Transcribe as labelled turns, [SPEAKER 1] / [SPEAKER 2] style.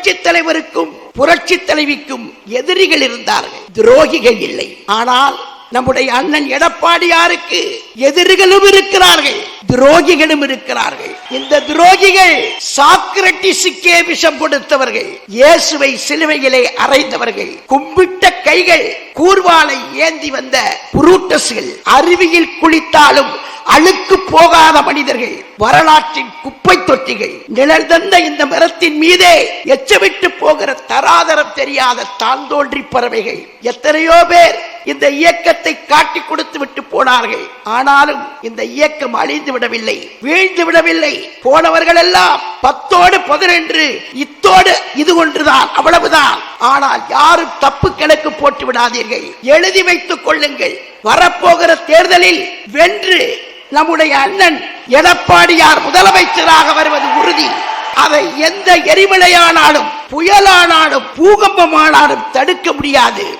[SPEAKER 1] புரட்சி தலைவருக்கும் புரட்சி தலைவிக்கும் எதிரிகள் இருந்தார்கள். துரோகிகள் இல்லை. ஆனால் நம்முடைய அண்ணன் எடப்பாடியாருக்கு எதிரிகளும் இருக்கிறார்கள் துரோகிகளும் இருக்கிறார்கள். இந்த துரோகிகள் சாக்ரட்டிஸுக்கே விஷம் கொடுத்தவர்கள் இயேசுவை சிலுவையிலே அறைந்தவர்கள். கும்பிட்ட கைகள் கூர்வாலை ஏந்தி வந்த புரூட்டஸ்கள் அருவியில் குளித்தாலும் அழுக்கு போகாத மனிதர்கள். வரலாற்றின் குப்பை தொட்டிகள் நிழல் தந்த இந்த மரத்தின் மீதே எச்சமிட்டு போகிற தராதரம் தெரியாத தாந்தோன்றி பறவைகள். எத்தனையோ பேர் இந்த இயக்கத்தை காட்டி கொடுத்து விட்டு போனார்கள். ஆனாலும் இந்த இயக்கம் அழிந்து விடவில்லை. வீழ்ந்து விடவில்லை. போனவர்கள் எல்லாம் பத்தோடு பதினென்று இத்தோடு இது ஒன்றுதான் அவ்வளவுதான். ஆனால் யாரும் தப்பு கணக்கு போட்டு விடாதீர்கள். எழுதி வைத்துக் கொள்ளுங்கள். வரப்போகிற தேர்தலில் வென்று நம்முடைய அண்ணன் எடப்பாடியார் முதலமைச்சராக வருவது உறுதி. அதை எந்த எரிமலையானாலும் புயலானாலும் பூகம்பமானாலும் தடுக்க முடியாது.